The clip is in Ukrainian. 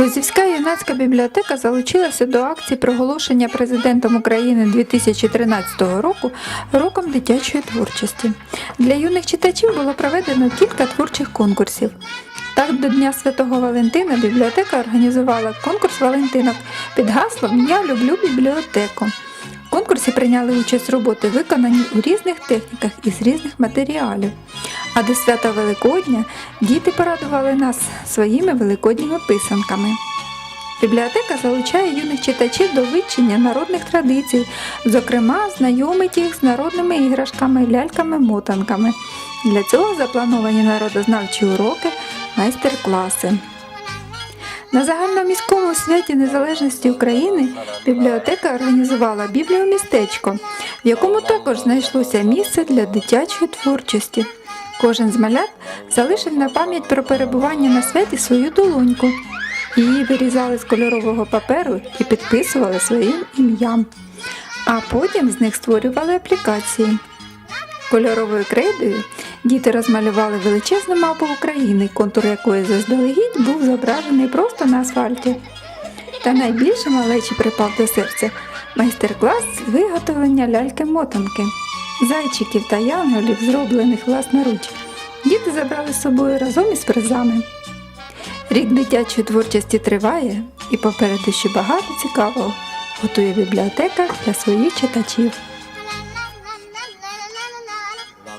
Лозівська юнацька бібліотека залучилася до акції проголошення президентом України 2013 року роком дитячої творчості. Для юних читачів було проведено кілька творчих конкурсів. Так, до Дня Святого Валентина бібліотека організувала конкурс Валентинок під гаслом Я люблю бібліотеку. В конкурсі прийняли участь роботи, виконані у різних техніках і з різних матеріалів. А до свята Великодня діти порадували нас своїми великодніми писанками. Бібліотека залучає юних читачів до вивчення народних традицій, зокрема, знайомить їх з народними іграшками, ляльками-мотанками. Для цього заплановані народознавчі уроки, майстер-класи. На загальноміському святі Незалежності України бібліотека організувала бібліомістечко, в якому також знайшлося місце для дитячої творчості. Кожен з малят залишив на пам'ять про перебування на святі свою долоньку. Її вирізали з кольорового паперу і підписували своїм ім'ям. А потім з них створювали аплікації. Кольоровою крейдою діти розмалювали величезну мапу України, контур якої заздалегідь був зображений просто на асфальті. Та найбільше малечі припав до серця майстер-клас з виготовлення ляльки-мотанки, зайчиків та янголів, зроблених власноруч. Діти забрали з собою разом із призами. Рік дитячої творчості триває, і попереду ще багато цікавого готує бібліотека для своїх читачів.